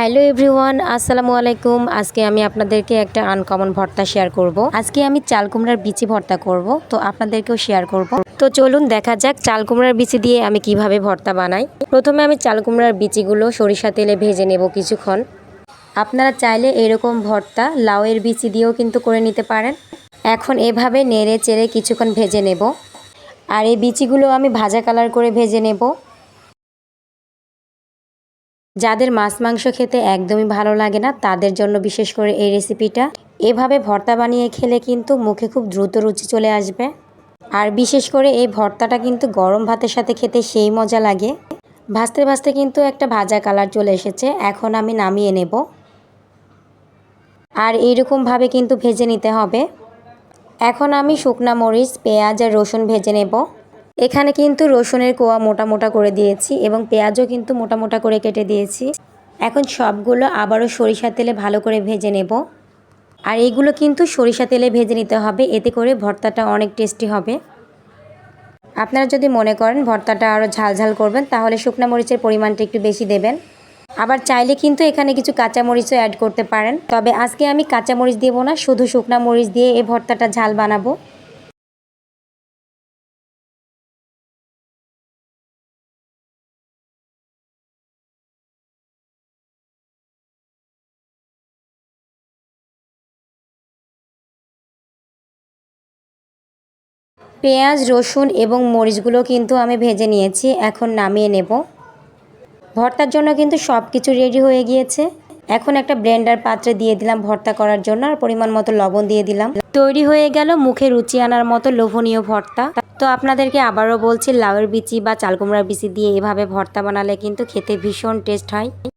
Hello everyone, আসসালামু আলাইকুম। আজকে আমি আপনাদেরকে একটা আনকমন ভর্তা শেয়ার করব। আজকে আমি চাল কুমড়ার বিচি ভর্তা করব, তো আপনাদেরকেও শেয়ার করব। তো চলুন দেখা যাক চাল কুমড়ার বিচি দিয়ে আমি কীভাবে ভর্তা বানাই। প্রথমে আমি চাল কুমড়ার বিচিগুলো সরিষা তেলে ভেজে নেব কিছুক্ষণ। আপনারা চাইলে এরকম ভর্তা লাউয়ের বিচি দিয়েও কিন্তু করে নিতে পারেন। এখন এভাবে নেড়ে চেড়ে কিছুক্ষণ ভেজে নেব। আর এই বিচিগুলো আমি ভাজা কালার করে ভেজে নেব। যাদের মাছ মাংস খেতে একদমই ভালো লাগে না, তাদের জন্য বিশেষ করে এই রেসিপিটা এভাবে ভর্তা বানিয়ে খেলে কিন্তু মুখে খুব দ্রুত রুচি চলে আসবে। আর বিশেষ করে এই ভর্তাটা কিন্তু গরম ভাতের সাথে খেতে সেই মজা লাগে। ভাজতে ভাজতে কিন্তু একটা ভাজা কালার চলে এসেছে, এখন আমি নামিয়ে নেব। আর এইরকমভাবে কিন্তু ভেজে নিতে হবে। এখন আমি শুকনা মরিচ, পেঁয়াজ আর রসুন ভেজে নেব। এখানে কিন্তু রসুনের কোয়া মোটা মোটা করে দিয়েছি এবং পেঁয়াজও কিন্তু মোটা মোটা করে কেটে দিয়েছি। এখন সবগুলো আবারও সরিষা তেলে ভালো করে ভেজে নেব। আর এইগুলো কিন্তু সরিষা তেলে ভেজে নিতে হবে, এতে করে ভর্তাটা অনেক টেস্টি হবে। আপনারা যদি মনে করেন ভর্তাটা আরও ঝাল ঝাল করবেন, তাহলে শুকনো মরিচের পরিমাণটা একটু বেশি দেবেন। আবার চাইলে কিন্তু এখানে কিছু কাঁচা মরিচও অ্যাড করতে পারেন। তবে আজকে আমি কাঁচা মরিচ দেবো না, শুধু শুকনো মরিচ দিয়ে এই ভর্তাটা ঝাল বানাবো। পেঁয়াজ, রসুন এবং মরিচগুলো কিন্তু আমি ভেজে নিয়েছি, এখন নামিয়ে নেব। ভর্তার জন্য কিন্তু সব কিছু রেডি হয়ে গিয়েছে। এখন একটা ব্লেন্ডার পাত্রে দিয়ে দিলাম ভর্তা করার জন্য, আর পরিমাণ মতো লবণ দিয়ে দিলাম। তৈরি হয়ে গেল মুখে রুচি আনার মতো লোভনীয় ভর্তা। তো আপনাদেরকে আবারও বলছি, লাউয়ের বিচি বা চালকুমড়ার বিচি দিয়ে এভাবে ভর্তা বানালে কিন্তু খেতে ভীষণ টেস্ট হয়।